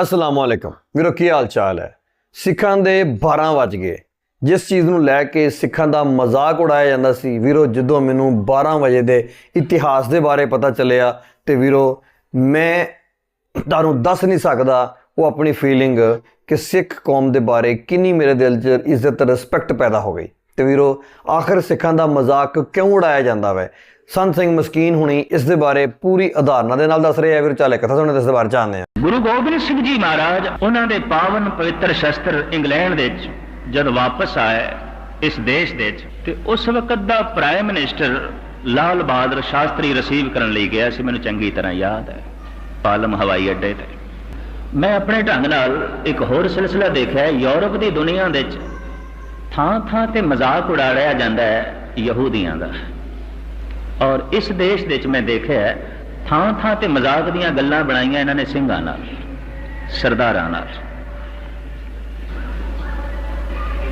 ਅਸਲਾਮ ਵਾਲੇਕਮ ਵੀਰੋ ਕੀ ਹਾਲ ਚਾਲ ਹੈ ਸਿੱਖਾਂ ਦੇ 12 ਵਜ ਗਏ ਜਿਸ ਚੀਜ਼ ਨੂੰ ਲੈ ਕੇ ਸਿੱਖਾਂ ਦਾ ਮਜ਼ਾਕ ਉਡਾਇਆ ਜਾਂਦਾ ਸੀ ਵੀਰੋ ਜਦੋਂ ਮੈਨੂੰ 12 ਵਜੇ ਦੇ ਇਤਿਹਾਸ ਦੇ ਬਾਰੇ ਪਤਾ ਚੱਲਿਆ ਤੇ ਵੀਰੋ ਮੈਂ ਤੁਹਾਨੂੰ ਦੱਸ ਨਹੀਂ ਸਕਦਾ ਉਹ ਆਪਣੀ ਫੀਲਿੰਗ ਕਿ ਸਿੱਖ ਕੌਮ ਦੇ ਬਾਰੇ ਕਿੰਨੀ ਮੇਰੇ ਦਿਲ 'ਚ ਇੱਜ਼ਤ ਰਿਸਪੈਕਟ ਪੈਦਾ ਹੋ ਗਈ ਤੇ ਵੀਰੋ ਆਖਰ ਸਿੱਖਾਂ ਦਾ ਮਜ਼ਾਕ ਕਿਉਂ ਉਡਾਇਆ ਜਾਂਦਾ ਵੈ ਸੰਤ ਸਿੰਘ ਮਸਕੀਨ ਹੁਣੀ ਇਸ ਦੇ ਬਾਰੇ ਪੂਰੀ ਆਧਾਰਨਾ ਦੇ ਨਾਲ ਦੱਸ ਰਹੇ ਆ ਵੀਰ ਚਾਲੇ ਇੱਕ ਕਥਾ ਸੁਣਨ ਦੇ ਇਸ ਬਾਰੇ ਜਾਣਦੇ ਆ ਗੁਰੂ ਗੋਬਿੰਦ ਸਿੰਘ ਜੀ ਮਹਾਰਾਜ ਉਹਨਾਂ ਦੇ ਪਾਵਨ ਪਵਿੱਤਰ ਸ਼ਸਤਰ ਇੰਗਲੈਂਡ ਦੇ ਵਿੱਚ ਜਦ ਵਾਪਸ ਆਏ ਇਸ ਦੇਸ਼ ਦੇ ਵਿੱਚ ਤੇ ਉਸ ਵਕਤ ਦਾ prime minister Lal Bahadur Shastri receive ਕਰਨ ਲਈ ਗਿਆ ਸੀ ਮੈਨੂੰ ਚੰਗੀ ਤਰ੍ਹਾਂ ਯਾਦ ਹੈ ਪਾਲਮ ਹਵਾਈ ਅੱਡੇ ਤੇ ਮੈਂ ਆਪਣੇ ਢੰਗ ਨਾਲ ਇੱਕ ਹੋਰ ਸਿਲਸਿਲਾ ਦੇਖਿਆ ਯੂਰਪ ਦੀ ਦੁਨੀਆ ਦੇ ਵਿੱਚ ਥਾਂ ਥਾਂ ਤੇ ਮਜ਼ਾਕ ਉਡਾੜਿਆ ਜਾਂਦਾ ਹੈ ਯਹੂਦੀਆਂ ਦਾ اور اس دیش دیش میں دیکھے ہے تھاں تھاں تے مزاق دیاں گلہ بڑھائیں گے انہوں نے سنگھ آنا سردار آنا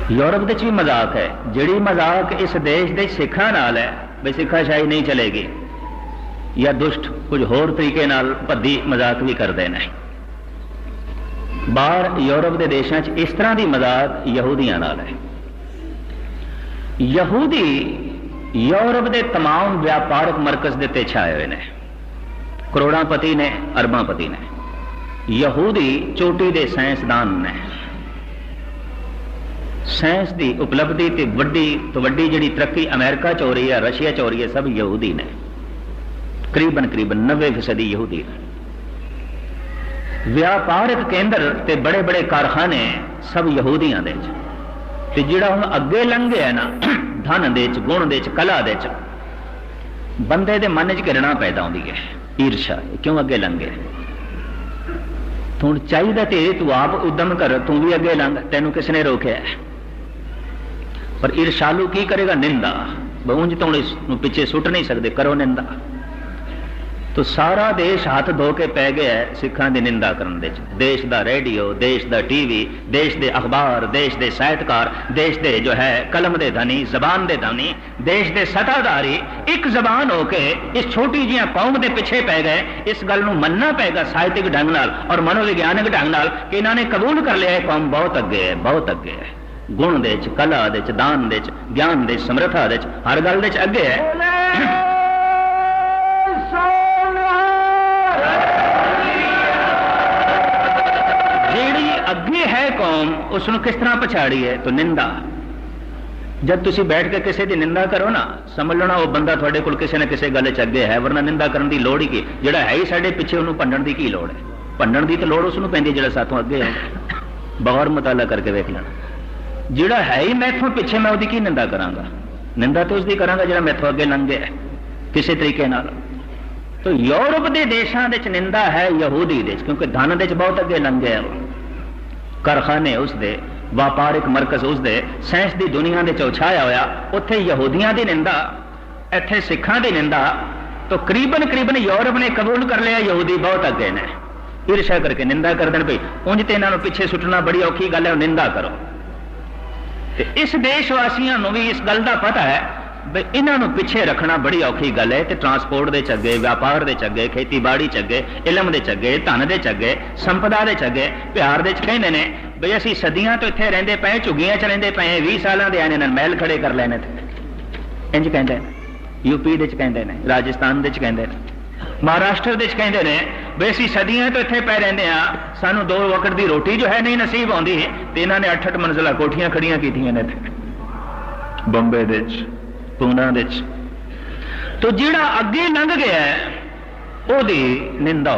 یورپ دیش بھی مزاق ہے جڑی مزاق اس دیش دیش سکھا نال ہے بھئی سکھا شاہی نہیں چلے گی یا دشت کچھ ہور طریقے نال پدی مزاق بھی کر دینا ہے باہر یورپ دے دیشنچ اس طرح دی مزاق یہودیاں نال ہے یہودی یورپ دے تمام ویاپارک مرکز تے چھائے ہوئے نے کروڑاں پتی نے ارباں پتی نے یہودی چوٹی کے سائنسدان نے سائنس دی اپلبدھی جڑی ترقی امریکہ رہی ہے رشیا چ رہی ہے سب یہودی نے قریباً قریباً نوے فیصدی یہودی نے ویاپارک کیندر بڑے بڑے کارخانے سب یہودیاں جا اگے لنگیا نا ਧਨ ਦੇ ਚ ਗੁਣ ਦੇ ਚ ਕਲਾ ਦੇ ਚ ਬੰਦੇ ਦੇ ਮਨ 'ਚ ਘਿਰਣਾ ਪੈਦਾ ਹੁੰਦੀ ਹੈ ਈਰਸ਼ਾ ਕਿਉਂ ਅੱਗੇ ਲੰਗੇ ਹੁਣ ਚਾਹੀਦਾ ਤੇ ਤੂੰ ਆਪ ਉਦਮ ਕਰ ਤੂੰ ਵੀ ਅੱਗੇ ਲੰਘ ਤੈਨੂੰ ਕਿਸ ਨੇ ਰੋਕਿਆ ਪਰ ਇਰਸ਼ਾਲੂ ਕੀ ਕਰੇਗਾ ਨਿੰਦਾ ਬਹੁਜ ਤੋਂ ਇਸ ਨੂੰ ਪਿੱਛੇ ਸੁੱਟ ਨਹੀਂ ਸਕਦੇ ਕਰੋ ਨਿੰਦਾ تو سارا دیش ہاتھ دھو کے پی گیا ہے سکھا کی نندا کرنے کا ریڈیو دیش کا ٹی وی اخبار دیشکار دیش ہے قلم زبانداری ایک زبان ہو کے اس چھوٹی جی پوم کے پیچھے پی گئے اس گلنا پائے گا سہتک ڈھنگ اور منویگیانک ڈھنگ نے قبول کر لیا ہے قوم بہت اگے ہے بہت اگے ہے گن دن دمرھا ہر گلے ہے ہے قوم اس کس طرح پچھاڑی ہے تو پاڑیے بیٹھ کے بغور مطالعہ کر کے دیکھ لینا جا میچے میں نندا کروں گا نندا تو اس کی کرا جا میرے لنگے کسی طریقے تو یورپ کے دیشا نندا ہے یہودی دیش کیونکہ دن دہت اگیں لنگے ہیں وپارک مرکز دنیا کے ہوا اتنے یہودیاں کی نندا اتنے سکھان کی نندا تو قریباً قریباً یورپ نے قبول کر لیا یہودی بہت اگے نے ارشا کر کے نندا کر دین پی اونج تو یہاں پیچھے سٹنا بڑی اوکھی گل ہے نندا کرو تے اس دیش واسیا بھی اس گل دا پتہ ہے بے پیچھے رکھنا بڑی اور ٹرانسپورٹ کے لئے یو پی راجستھان مہاراشٹر نے بھائی اِس سدیاں پہ رنگ سو دو وکڑی روٹی جو ہے نہیں نسی پاؤں نے اٹھ اٹھ منزلہ کوٹیاں کھڑی کیمبے تو اگے لنگ گیا ہے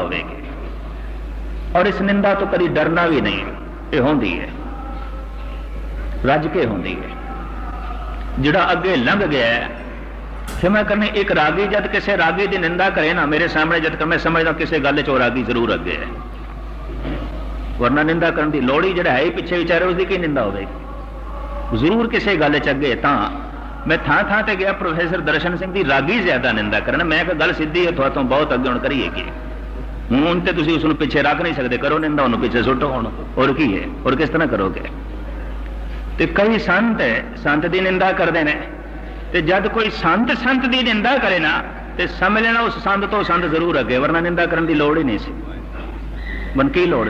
گی اور اس ہوا تو کدی ڈرنا بھی نہیں ہے ہے یہ رج کے جڑا اگے لنگ گیا ہے پھر میں کرنے ایک راگی جد کسی راگی دی نندا کرے نا میرے سامنے جد میں سمجھتا کسی گل راگی ضرور اگے ہے ورنہ نندا کرنے کی لوہی جا پیچھے بیچارے اس کی نا گی ضرور کسی گل تاں میں تھان تھان تے گیا پروفیسر درشن سنگھ دی راگی زیادہ کرنا میں گل ہے تھوڑا تو بہت اگے ہوں ہوں کریے کہ تے تسی اس نو پیچھے رکھ نہیں کرو انہوں پیچھے سٹو ہوں اور کی ہے اور کس طرح کرو گے تے کئی سنت سنت کی نندا کرتے ہیں جد کوئی سنت سنت دی نندا کرے نا تے سمجھ لینا اس سنت تو سنت ضرور اگے ورنہ نندا ہی نہیں سی سی کی لوڑ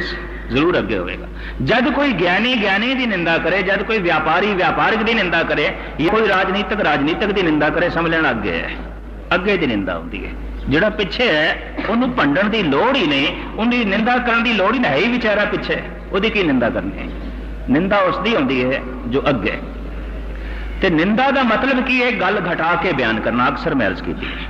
ਜ਼ਰੂਰ ਅੱਗੇ ਹੋਵੇਗਾ ਜਦ ਕੋਈ ਗਿਆਨੀ ਗਿਆਨੀ ਦੀ ਨਿੰਦਾ ਕਰੇ ਜਦ ਕੋਈ ਵਪਾਰੀ ਵਪਾਰਕ ਦੀ ਨਿੰਦਾ ਕਰੇ ਜਾਂ ਕੋਈ ਰਾਜਨੀਤਿਕ ਰਾਜਨੀਤਿਕ ਦੀ ਨਿੰਦਾ ਕਰੇ ਸਮਝ ਲੈਣ ਅੱਗੇ ਹੈ ਅੱਗੇ ਦੀ ਨਿੰਦਾ ਹੁੰਦੀ ਹੈ ਜਿਹੜਾ ਪਿੱਛੇ ਹੈ ਉਹਨੂੰ ਭੰਡਣ ਦੀ ਲੋੜ ਹੀ ਨਹੀਂ ਉਹਦੀ ਨਿੰਦਾ ਕਰਨ ਦੀ ਲੋੜ ਹੀ ਨਹੀਂ ਹੈ ਵਿਚਾਰਾ ਪਿੱਛੇ ਉਹਦੀ ਕੀ ਨਿੰਦਾ ਕਰਨੀ ਹੈ ਨਿੰਦਾ ਉਸ ਦੀ ਹੁੰਦੀ ਹੈ ਜੋ ਅੱਗੇ ਤੇ ਨਿੰਦਾ ਦਾ ਮਤਲਬ ਕੀ ਹੈ ਗੱਲ ਘਟਾ ਕੇ ਬਿਆਨ ਕਰਨਾ ਅਕਸਰ ਮੈਂ ਅਰਜ਼ ਕੀਤੀ ਹੈ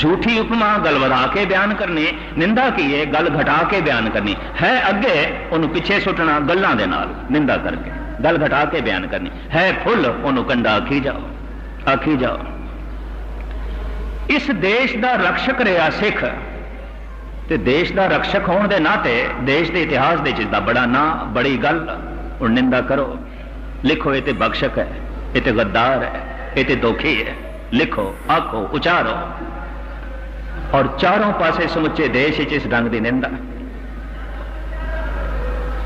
ਝੂਠੀ ਉਪਮਾ गल वधा के बयान करनी निंदा की है गल घटा के बयान करनी है ਅੱਗੇ ਉਹਨੂੰ ਪਿੱਛੇ ਸੁੱਟਣਾ ਗੱਲਾਂ ਦੇ ਨਾਲ ਨਿੰਦਾ ਕਰਕੇ ਗੱਲ ਘਟਾ ਕੇ ਬਿਆਨ ਕਰਨੀ ਹੈ ਫੁੱਲ ਉਹਨੂੰ ਕੰਡਾ ਆਖੀ ਜਾਓ ਆਖੀ ਜਾਓ ਇਸ ਦੇਸ਼ ਦਾ ਰਕਸ਼ਕ ਰਿਆ ਸਿੱਖ ਤੇ ਦੇਸ਼ ਦਾ ਰਕਸ਼ਕ ਹੋਣ ਦੇ ਨਾਤੇ ਦੇਸ਼ ਦੇ ਇਤਿਹਾਸ ਦੇ ਜਿਸ ਦਾ ਬੜਾ ਨਾਂ ਬੜੀ ਗੱਲ ਉਹ ਨਿੰਦਾ ਕਰੋ ਲਿਖੋ ਇਹ ਤੇ ਬਖਸ਼ਕ ਹੈ ਇਹ ਤੇ ਗੱਦਾਰ ਹੈ ਇਹ ਤੇ ਦੋਖੀ ਹੈ ਲਿਖੋ ਆਖੋ ਉਚਾਰੋ اور چاروں پاسے سمچے دیش اس رنگ کی نندا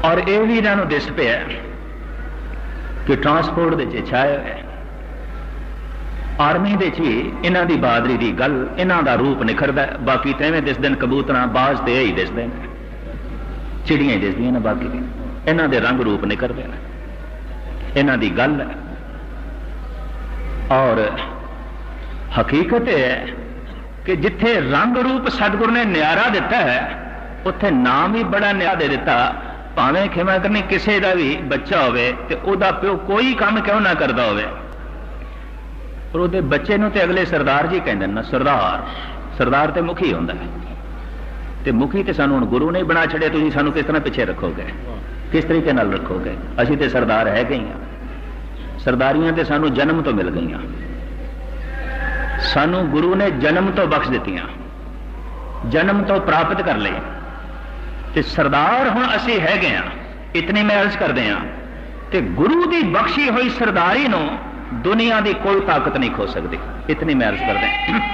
اور یہ بھی یہاں دس کہ ٹرانسپورٹ دے آرمی دے دی بہادری دی گل دا روپ ہے باقی تین دس دن باز تے ہی دس دیا چڑیاں دس دیں باقی دی انہوں دے رنگ روپ نکھر دی گل ہے اور حقیقت ہے ਕਿ ਜਿੱਥੇ ਰੰਗ ਰੂਪ ਸਤਿਗੁਰ ਨੇ ਨਿਆਰਾ ਦਿੱਤਾ ਹੈ ਉੱਥੇ ਨਾਮ ਵੀ ਬੜਾ ਨਿਆ ਦੇ ਦਿੱਤਾ ਭਾਵੇਂ ਖਿਮਾ ਕਰਨੀ ਕਿਸੇ ਦਾ ਵੀ ਬੱਚਾ ਹੋਵੇ ਤੇ ਉਹਦਾ ਪਿਓ ਕੋਈ ਕੰਮ ਕਿਉਂ ਨਾ ਕਰਦਾ ਹੋਵੇ ਪਰ ਉਹਦੇ ਬੱਚੇ ਨੂੰ ਤੇ ਅਗਲੇ ਸਰਦਾਰ ਜੀ ਕਹਿੰਦੇ ਨਾ ਸਰਦਾਰ ਸਰਦਾਰ ਤੇ ਮੁਖੀ ਹੁੰਦਾ ਹੈ ਤੇ ਮੁਖੀ ਤੇ ਸਾਨੂੰ ਹੁਣ ਗੁਰੂ ਨੇ ਬਣਾ ਛੜਿਆ ਤੁਸੀਂ ਸਾਨੂੰ ਕਿਸ ਤਰ੍ਹਾਂ ਪਿੱਛੇ ਰੱਖੋਗੇ ਕਿਸ ਤਰੀਕੇ ਨਾਲ ਰੱਖੋਗੇ ਅਸੀਂ ਤੇ ਸਰਦਾਰ ਹੈ ਗਈਆਂ ਸਰਦਾਰੀਆਂ ਤੇ ਸਾਨੂੰ ਜਨਮ ਤੋਂ ਮਿਲ ਗਈਆਂ ਸਾਨੂੰ ਗੁਰੂ ਨੇ ਜਨਮ ਤੋਂ ਬਖਸ਼ ਦਿੱਤੀਆਂ ਜਨਮ ਤੋਂ ਪ੍ਰਾਪਤ ਕਰ ਲਏ ਤੇ ਸਰਦਾਰ ਹੁਣ ਅਸੀਂ ਹੈਗੇ ਆ ਇਤਨੀ ਮੈਂ ਅਰਜ਼ ਕਰਦੇ ਆ ਤੇ ਗੁਰੂ ਦੀ ਬਖਸ਼ੀ ਹੋਈ ਸਰਦਾਰੀ ਨੂੰ ਦੁਨੀਆ ਦੀ ਕੋਈ ਤਾਕਤ ਨਹੀਂ ਖੋ ਸਕਦੀ ਇਤਨੀ ਮੈਂ ਅਰਜ਼ ਕਰਦੇ ਆ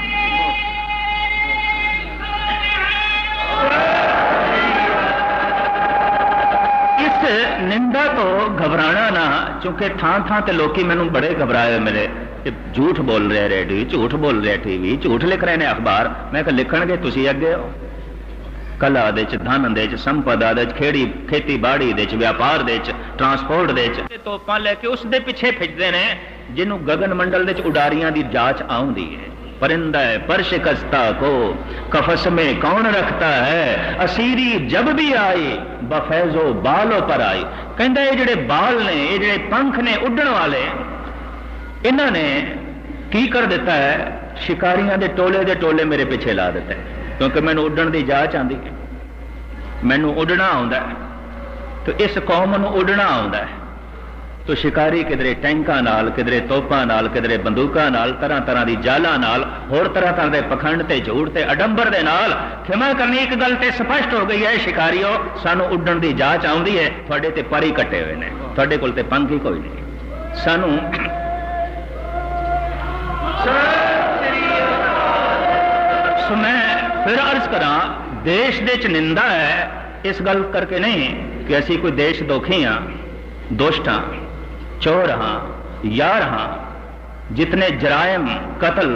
ਨਿੰਦਾ ਤੋਂ ਘਬਰਾਣਾ ਨਾ ਕਿਉਂਕਿ ਥਾਂ ਥਾਂ ਤੇ ਲੋਕੀ ਮੈਨੂੰ ਬੜੇ ਘਬਰਾਏ ਮਿਲੇ بول رہے ریڈیو جھوٹ جھوٹ بول رہے رہے ٹی وی لکھ نے اخبار میں کہ لکھن گے تسی اگے ہو کلا دے دے دے دے دے دے دے دے دھن سمپدا کھیڑی کھیتی باڑی ویاپار ٹرانسپورٹ لے کے اس پیچھے جنوں گگن منڈل اڈاریاں دی جاچ جی ہے پرندہ ہے پر آستا کو کفس میں کون رکھتا ہے اسیری جب بھی آئی بالوں پر آئی کہندہ جڑے بال نے جڑے پنکھ نے اڈن والے ہیں انہوں نے کی کر دیتا ہے شکاریاں دے دے ٹولے ٹولے میرے پیچھے لا دیتا ہے کیونکہ دوں کی جانچ آ مجھے اڈنا آپ کو اڈنا تو شکاری کدر ٹینکا توپانے بندوقان طرح طرح کی جال ہور طرح کے پکھنڈ تے جھوٹ تے اڈمبر دے نال کھما کرنی ایک گل تو سپشٹ ہو گئی ہے شکاریوں سانو اڈن دی کی تھوڑے تے پری کٹے ہوئے ہیں پنکھ ہی کوئی نہیں سانو سو میں پھر عرض کراں دیش دے چنندہ ہے اس گل کر کے نہیں کہ ایسی کوئی دیش دوکھیاں دوشتاں چور ہاں یار ہاں جتنے جرائم قتل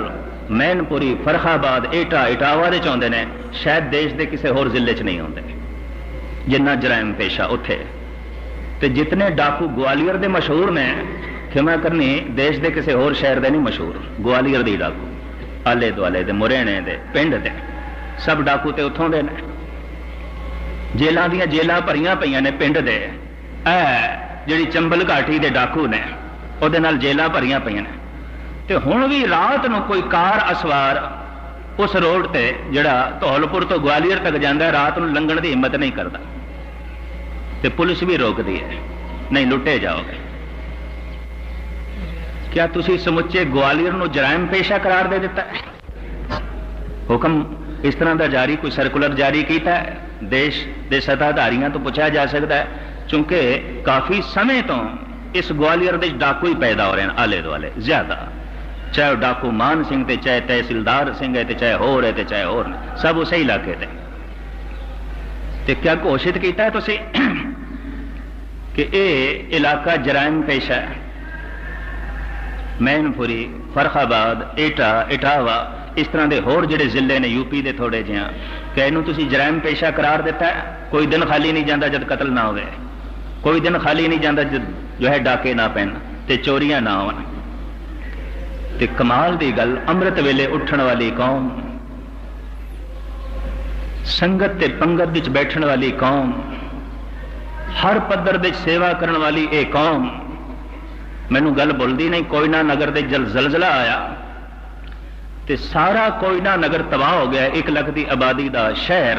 مین پوری فرخ آباد ایٹا ایٹا آوارے چوندے نے شاید دیش دے کسے اور زلے چ نہیں ہوندے جنہ جرائم پیشہ اتھے تو جتنے ڈاکو گوالیر دے مشہور میں کھیو کرنی دیش دے شہر دے نہیں مشہور گوالیئر ڈاکو آلے دوالے دے مرینے دے موریہ دے سب ڈاکو تے اتھوں دے نے تو پیاں نے نیلو دے اے جڑی چمبل گاٹی دے ڈاکو نے او دے نال وہ جیل پری پہ ہوں بھی رات نو کوئی کار اسوار اس روڈ تے جڑا تولپور تو گوالیئر تک ہے رات نو لنگن دی لت نہیں تے پولیس بھی روک دی ہے نہیں لٹے جاؤ گے کیا تسی سمچے گوالیئر جرائم پیشہ قرار دے دیتا ہے حکم اس طرح دا جاری کوئی سرکولر جاری کیتا ہے دیش دے سطح داریاں تو پوچھا جا سکتا ہے چونکہ کافی سمے تو اس گوالیئر دیش ڈاکو ہی پیدا ہو رہے ہیں آلے دوالے زیادہ چاہے ڈاکو مان سنگھ تے چاہے تحصیلدار سنگھ ہے تے چاہے ہو رہے تے چاہے ہو رہے سب اسے علاقے تھے تے کیا کوشت کیتا ہے تو اسے کہ اے علاقہ جرائم پیشہ ہے مین پوری فرخ آباد ایٹا اٹاوا اس طرح دے ہور جڑے ضلع نے یو پی دے تھوڑے جہاں کہ کہیں جرائم پیشہ قرار دیتا ہے کوئی دن خالی نہیں جان جد قتل نہ ہوئے کوئی دن خالی نہیں جانا جد جو ہے ڈاکے نہ پہن تے چوریاں نہ ہون تے کمال دی گل امرت ویلے اٹھن والی قوم سنگت پنگت بیٹھ والی قوم ہر پدھر سیوا کری یہ قوم ਮੈਨੂੰ ਗੱਲ ਬੁੱਲਦੀ ਨਹੀਂ ਕੋਇਨਾ ਨਗਰ ਦੇ ਜ਼ਲਜ਼ਲਾ ਆਇਆ ਤੇ ਸਾਰਾ ਕੋਇਨਾ ਨਗਰ ਤਬਾਹ ਹੋ ਗਿਆ 1 ਲੱਖ ਦੀ ਆਬਾਦੀ ਦਾ ਸ਼ਹਿਰ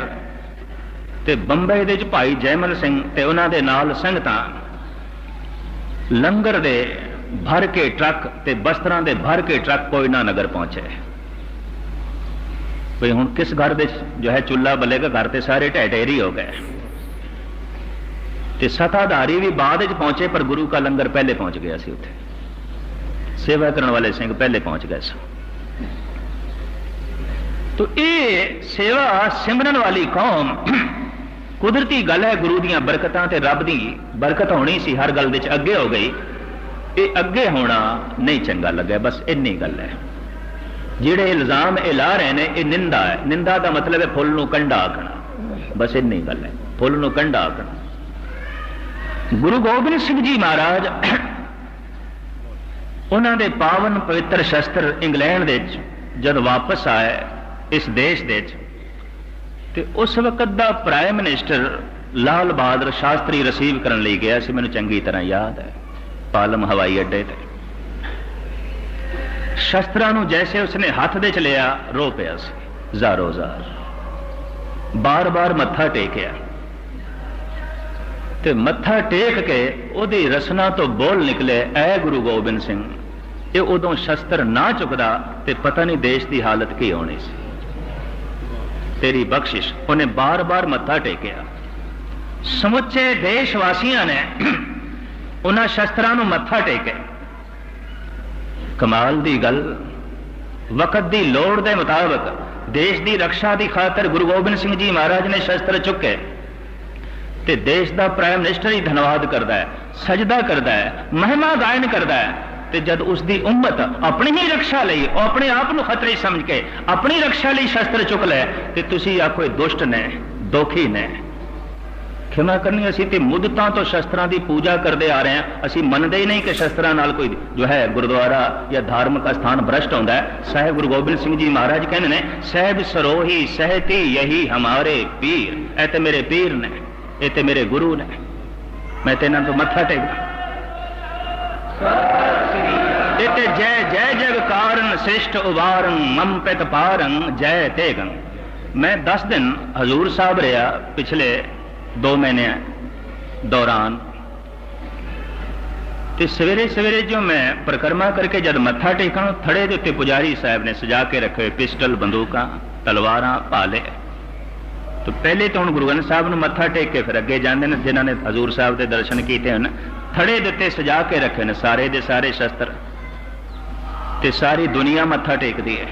ਤੇ ਬੰਬਈ ਦੇ ਵਿੱਚ ਭਾਈ ਜੈਮਲ ਸਿੰਘ ਤੇ ਉਹਨਾਂ ਦੇ ਨਾਲ ਸੰਗਤਾਂ ਲੰਗਰ ਦੇ ਭਰ ਕੇ ਟਰੱਕ ਤੇ ਬਸਤਰਾਂ ਦੇ ਭਰ ਕੇ ਟਰੱਕ ਕੋਇਨਾ ਨਗਰ ਪਹੁੰਚੇ ਭਈ ਹੁਣ ਕਿਸ ਘਰ ਦੇ ਜੋ ਹੈ ਚੁੱਲਾ ਬਲੇਗਾ ਘਰ ਤੇ ਸਾਰੇ ਢਹਿ ਢੇਰੀ ਹੋ ਗਏ ستاداری بھی بعد پ پہنچے پر گرو کا لنگر پہلے پہنچ گیا سی ات سیوا کرنے والے سنگ پہلے پہنچ گئے سو یہ سیوا سمرن والی قوم قدرتی گل ہے گرو دیا برکت رب کی برکت ہونی سی ہر گلے ہو گئی یہ اگے ہونا نہیں چنگا لگا بس این گل ہے جہے الزام یہ لا رہے ہیں یہ نندا ہے نندا کا مطلب ہے فل نکا آکنا بس این گل ہے فل نکا آکنا ਗੁਰੂ ਗੋਬਿੰਦ ਸਿੰਘ ਜੀ ਮਹਾਰਾਜ ਉਹਨਾਂ ਦੇ ਪਾਵਨ ਪਵਿੱਤਰ ਸ਼ਸਤਰ ਇੰਗਲੈਂਡ ਦੇ ਵਿੱਚ ਜਦ ਵਾਪਸ ਆਏ ਇਸ ਦੇਸ਼ ਦੇ ਵਿੱਚ ਤੇ ਉਸ ਵਕਤ ਦਾ prime minister Lal Bahadur Shastri receive ਕਰਨ ਲਈ ਗਿਆ ਸੀ ਮੈਨੂੰ ਚੰਗੀ ਤਰ੍ਹਾਂ ਯਾਦ ਹੈ ਪਾਲਮ ਹਵਾਈ ਅੱਡੇ ਤੇ ਸ਼ਸਤਰਾਂ ਨੂੰ ਜੈਸੇ ਉਸਨੇ ਹੱਥ ਦੇ ਚ ਲਿਆ ਰੋ ਪਿਆ ਸੀ ਜ਼ਾਰੋ ਜ਼ਾਰ ਬਾਰ-ਬਾਰ ਮੱਥਾ ਟੇਕਿਆ ਤੇ ਮੱਥਾ ਟੇਕ ਕੇ ਉਹਦੀ ਰਸਨਾ ਤੋਂ ਬੋਲ ਨਿਕਲੇ ਐ ਗੁਰੂ ਗੋਬਿੰਦ ਸਿੰਘ ਇਹ ਉਦੋਂ ਸ਼ਸਤਰ ਨਾ ਚੁੱਕਦਾ ਤੇ ਪਤਾ ਨਹੀਂ ਦੇਸ਼ ਦੀ ਹਾਲਤ ਕੀ ਹੋਣੀ ਸੀ ਤੇਰੀ ਬਖਸ਼ਿਸ਼ ਉਹਨੇ ਬਾਰ-ਬਾਰ ਮੱਥਾ ਟੇਕਿਆ ਸਮੁੱਚੇ ਦੇਸ਼ ਵਾਸੀਆਂ ਨੇ ਉਹਨਾਂ ਸ਼ਸਤਰਾਂ ਨੂੰ ਮੱਥਾ ਟੇਕੇ ਕਮਾਲ ਦੀ ਗੱਲ ਵਕਤ ਦੀ ਲੋੜ ਦੇ ਮੁਤਾਬਕ ਦੇਸ਼ ਦੀ ਰੱਖਿਆ ਦੀ ਖਾਤਰ ਗੁਰੂ ਗੋਬਿੰਦ ਸਿੰਘ ਜੀ ਮਹਾਰਾਜ ਨੇ ਸ਼ਸਤਰ ਚੁੱਕੇ دیش کا نہیں کہ شسطر کوئی جو ہے گردوارا یا دارمک اتھان برشٹ آتا ہے صاحب گرو گوبند جی مہاراج کہ ہمارے پیر میرے پیر نے میرے گرو نے میں متھا ٹیک جی جی جگار میں دس دن حضور صاحب رہا پچھلے دو مہینہ دوران تے سویرے سویرے جو میں پرکرما کر کے جد متھا ٹیک تھڑے دے پجاری صاحب نے سجا کے رکھے پسٹل بندوقاں تلواراں پالے تو پہلے تو ہوں گرو گرنتھ ساحب متھا ٹیک کے پھر اگیں جانے جانے نے ہزور صاحب کے درشن کیے تھڑے دے سجا کے رکھے سارے دارے شسطر ساری دنیا متھا ٹیکتی ہے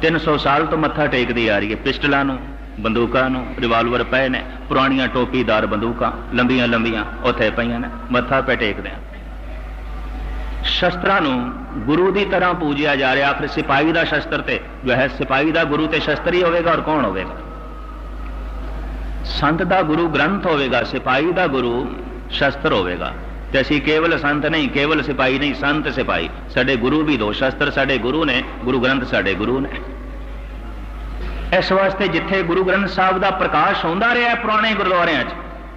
تین سو سال تو مت ٹیکتی آ رہی ہے پسٹلوں بندوقان روالور پے نے پرانیاں ٹوپی دار بندوکا لمبیا لمبیاں اتنے پہنتھا پہ ٹیکدے شسطران گرو کی طرح پوجا جا رہا آخر سپاہی کا شسطر تپاہی کا گرو تستری ہوگا اور کون ہوئے گا سنت کا گرو گرنتھ ہوگا سپاہی کا گرو شست ہوا کیول نہیں کیول سپاہی نہیں سنت سپاہی سڈے گرو بھی دو شسطرے گرو نے گرو گرنتھ سرو نے اس واسطے جتنے گرو گرنتھ ساحب کا پرکاش ہوں رہا پر گردوارے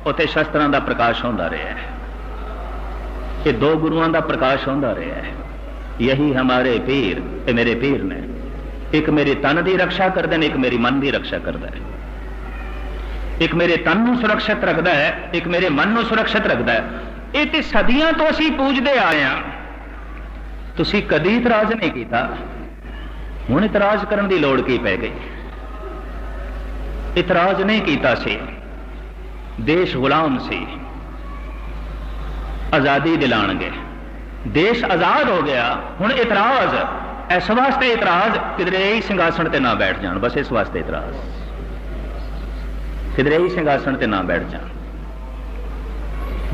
چھت شسطران کا پرکاش ہوں رہے یہ دو گروا کا پرکاش ہوں رہے یہی ہمارے پیر میرے پیر نے ایک میری تن کی رکشا دیں ایک میری من کی رکشا دیں ایک میرے تن نو سرکشت رکھتا ہے ایک میرے من نو سرکشت رکھتا ہے یہ تو سدیاں پوجتے آئے ہاں کدی اتراج نہیں کیتا اتراج دیش غلام سی آزادی دلان گے دیش آزاد ہو گیا ہوں اتراج اس واسطے اتراج یہی سنگھاسن تے نہ بیٹھ جان بس اس واسطے اعتراض بہت واگدان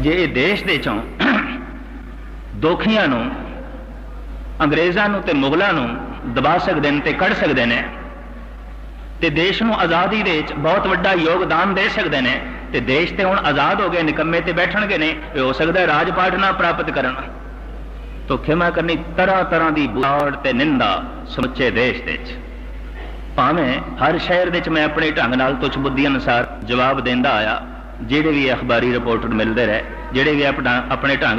دے سکتے ہیں نکمے بیٹھنے راج پاٹ نہ پراپت کرنا تو کما کرنی طرح طرح سمچے ہر شہر میں جب دہلی رہے اپنے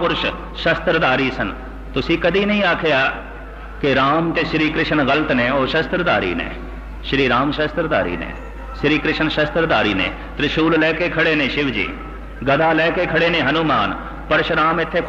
پورش شسرداری سن تُدھی نہیں آخر کہ رام کے شریق گلت نے وہ شسطرداری نے شری رام شسرداری نے شری کرشن شسترداری نے ترشو لے کے کھڑے نے شیو جی گدا لے کے کھڑے نے ہنومان پرشرام دفعہ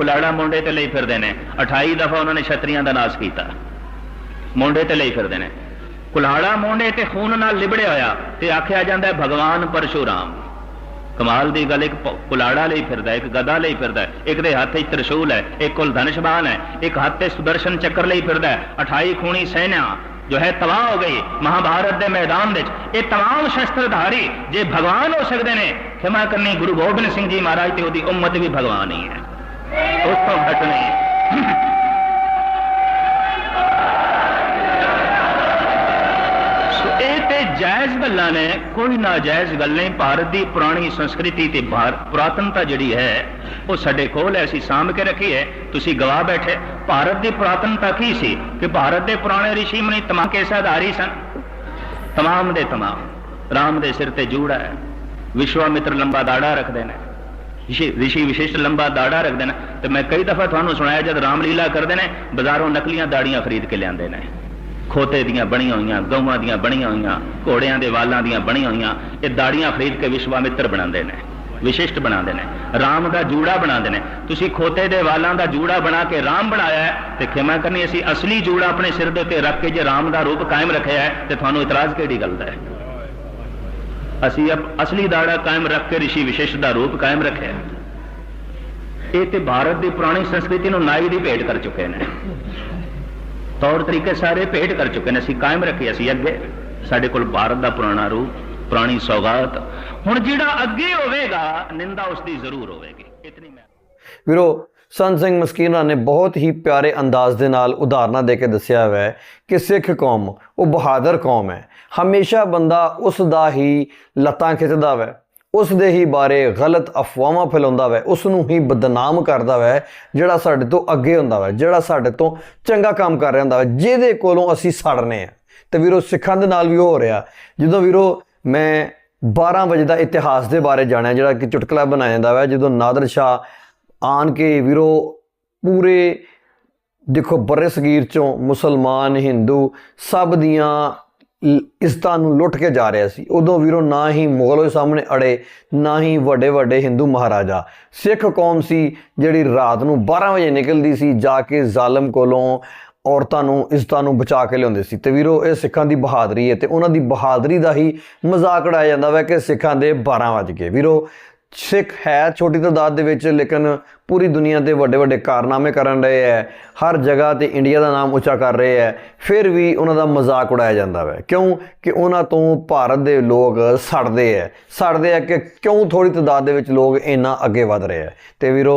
کمالڑا لی گدا لی فرد ہے ایک داتی ترشول ہے ایک کل دنش بان ہے ایک ہاتھ سے سدرشن چکر اٹھائی خونی سینیا جو ہے تباہ ہو گئی مہابھارت دے میدان دے یہ تمام شستر دھاری جے بھگوان ہو سکتے ہیں کھما کرنی گو گوبند بھی بھگوان ہی ہے ہے اس نہیں نہیں جائز گلا نے کوئی ناجائز گل بھارت پرانی سنسکرتی پراتنتا جڑی وہ سڈے کول کو سانب کے رکھی ہے رکھیے گواہ بیٹھے بھارت کی پراتنتا کی سی کہ بھارت پرانے رشی منی تما کے سہداری سن تمام دے تمام رام دے سر تے جوڑا ہے وشو متر لمبا داڑا رکھتے ہیں رشی وشٹ لمبا داڑا رکھتے ہیں تو میں کئی دفعہ تھی سنایا جب رام لیلا کرتے ہیں بازاروں نکلیاں داڑیاں خرید کے لے کھوتے دیا بنی ہوئی گؤں دیا بنی ہوئی گھوڑیاں والاں دنیا ہوئی یہ داڑیاں خرید کے وشوا مر بنا وشٹ بنا رام کا جوڑا بنا دیں تُسی کھوتے کے والا جوڑا بنا کے رام بنایا ہے کما کرنی اِسی اصلی جوڑا اپنے سر دے رکھ کے جی رام کا روپ قائم رکھا ہے تو تھوڑا اتراج کہڑی گلتا ہے ਅਸੀਂ ਆਪ ਅਸਲੀ ਦਾੜਾ ਕਾਇਮ ਰੱਖ ਕੇ ਰਿਸ਼ੀ ਵਿਸ਼ੇਸ਼ ਦਾ ਰੂਪ ਕਾਇਮ ਰੱਖਿਆ ਇਹ ਤੇ ਭਾਰਤ ਦੀ ਪੁਰਾਣੀ ਸੰਸਕ੍ਰਿਤੀ ਨੂੰ ਨਾਈ ਦੀ ਭੇਟ ਕਰ ਚੁੱਕੇ ਨੇ ਤੌਰ ਤਰੀਕੇ ਸਾਰੇ ਭੇਟ ਕਰ ਚੁੱਕੇ ਨੇ ਅਸੀਂ ਕਾਇਮ ਰੱਖਿਆ ਅਸੀਂ ਅੱਗੇ ਸਾਡੇ ਕੋਲ ਭਾਰਤ ਦਾ ਪੁਰਾਣਾ ਰੂਪ ਪੁਰਾਣੀ ਸੌਗਾਤ ਹੁਣ ਜਿਹੜਾ ਅੱਗੇ ਹੋਵੇਗਾ ਨਿੰਦਾ ਉਸ ਦੀ ਜ਼ਰੂਰ ਹੋਵੇਗੀ ਇਤਨੀ ਮੈਂ ਵੀਰੋ ਸੰਤ ਸਿੰਘ ਮਸਕੀਨਾ ਨੇ ਬਹੁਤ ਹੀ ਪਿਆਰੇ ਅੰਦਾਜ਼ ਦੇ ਨਾਲ ਉਦਾਹਰਨਾਂ ਦੇ ਕੇ ਦੱਸਿਆ ਹੋਇਆ ਹੈ ਕਿ ਸਿੱਖ ਕੌਮ ਉਹ ਬਹਾਦਰ ਕੌਮ ਹੈ ਹਮੇਸ਼ਾ ਬੰਦਾ ਉਸ ਦਾ ਹੀ ਲਤਾਂ ਖਿੱਚਦਾ ਵੈ ਉਸ ਦੇ ਹੀ ਬਾਰੇ ਗਲਤ ਅਫਵਾਹਾਂ ਫੈਲਾਉਂਦਾ ਵੈ ਉਸ ਨੂੰ ਹੀ ਬਦਨਾਮ ਕਰਦਾ ਵੈ ਜਿਹੜਾ ਸਾਡੇ ਤੋਂ ਅੱਗੇ ਹੁੰਦਾ ਵੈ ਜਿਹੜਾ ਸਾਡੇ ਤੋਂ ਚੰਗਾ ਕੰਮ ਕਰ ਰਿਹਾ ਹੁੰਦਾ ਵੈ ਜਿਹਦੇ ਕੋਲੋਂ ਅਸੀਂ ਸੜਨੇ ਆ ਤੇ ਵੀਰੋ ਸਿੱਖਾਂ ਦੇ ਨਾਲ ਵੀ ਹੋ ਰਿਹਾ ਜਦੋਂ ਵੀਰੋ ਮੈਂ 12 ਵਜੇ ਦਾ ਇਤਿਹਾਸ ਦੇ ਬਾਰੇ ਜਾਣਿਆ ਜਿਹੜਾ ਕਿ ਚੁਟਕਲਾ ਬਣਾਇਆ ਜਾਂਦਾ ਵੈ ਜਦੋਂ ਨਾਦਰ ਸ਼ਾਹ ਆਣ ਕੇ ਵੀਰੋ ਪੂਰੇ ਦੇਖੋ ਬਰੇ ਸਗੀਰ ਚੋਂ ਮੁਸਲਮਾਨ ਹਿੰਦੂ ਸਭ ਦੀਆਂ ਇਸਤਾਨ ਨੂੰ ਲੁੱਟ ਕੇ ਜਾ ਰਿਹਾ ਸੀ ਉਦੋਂ ਵੀਰੋ ਨਾ ਹੀ ਮੁਗਲੋ ਸਾਹਮਣੇ ਅੜੇ ਨਾ ਹੀ ਵੱਡੇ ਵੱਡੇ ਹਿੰਦੂ ਮਹਾਰਾਜਾ ਸਿੱਖ ਕੌਮ ਸੀ ਜਿਹੜੀ ਰਾਤ ਨੂੰ 12 ਵਜੇ ਨਿਕਲਦੀ ਸੀ ਜਾ ਕੇ ਜ਼ਾਲਮ ਕੋਲੋਂ ਔਰਤਾਂ ਨੂੰ ਇਜ਼ਤਾਂ ਨੂੰ ਬਚਾ ਕੇ ਲਿਆਉਂਦੇ ਸੀ ਤੇ ਵੀਰੋ ਇਹ ਸਿੱਖਾਂ ਦੀ ਬਹਾਦਰੀ ਹੈ ਤੇ ਉਹਨਾਂ ਦੀ ਬਹਾਦਰੀ ਦਾ ਹੀ ਮਜ਼ਾਕ ਉਡਾਇਆ ਜਾਂਦਾ ਵਾ ਕਿ ਸਿੱਖਾਂ ਦੇ 12 ਵਜ ਗਏ ਵੀਰੋ ਸਿੱਖ ਹੈ ਛੋਟੀ ਤਦਾਦ ਦੇ ਵਿੱਚ ਲੇਕਿਨ ਪੂਰੀ ਦੁਨੀਆ ਦੇ ਵੱਡੇ ਵੱਡੇ ਕਾਰਨਾਮੇ ਕਰਨ ਰਹੇ ਹੈ ਹਰ ਜਗ੍ਹਾ ਤੇ ਇੰਡੀਆ ਦਾ ਨਾਮ ਉੱਚਾ ਕਰ ਰਹੇ ਹੈ ਫਿਰ ਵੀ ਉਹਨਾਂ ਦਾ ਮਜ਼ਾਕ ਉਡਾਇਆ ਜਾਂਦਾ ਹੈ ਕਿਉਂ ਕਿ ਉਹਨਾਂ ਤੋਂ ਭਾਰਤ ਦੇ ਲੋਕ ਸੜਦੇ ਹੈ ਸੜਦੇ ਹੈ ਕਿ ਕਿਉਂ ਥੋੜੀ ਤਦਾਦ ਦੇ ਵਿੱਚ ਲੋਕ ਇੰਨਾ ਅੱਗੇ ਵਧ ਰਹੇ ਹੈ ਤੇ ਵੀਰੋ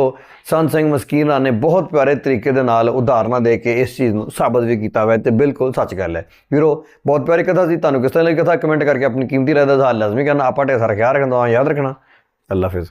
ਸੰਤ ਸਿੰਘ ਮਸਕੀਨਾ ਨੇ ਬਹੁਤ ਪਿਆਰੇ ਤਰੀਕੇ ਦੇ ਨਾਲ ਉਦਾਹਰਨਾ ਦੇ ਕੇ ਇਸ ਚੀਜ਼ ਨੂੰ ਸਾਬਤ ਵੀ ਕੀਤਾ ਹੋਇਆ ਤੇ ਬਿਲਕੁਲ ਸੱਚ ਗੱਲ ਹੈ ਵੀਰੋ ਬਹੁਤ ਪਿਆਰੀ ਕਥਾ ਸੀ ਤੁਹਾਨੂੰ ਕਿਸ ਤਰ੍ਹਾਂ ਲੱਗੀ ਕਥਾ ਕਮੈਂਟ ਕਰਕੇ ਆਪਣੀ ਕੀਮਤੀ ਰਾਏ ਦਾ ਹਾਲ ਲਾਜ਼ਮੀ ਕਰਨਾ ਆਪਾਂ ਟੇ ਸਾਰਾ ਖਿਆਲ ਰੱਖਣਾ ਯਾਦ ਰੱਖਣਾ আল্লাহ হাফিজ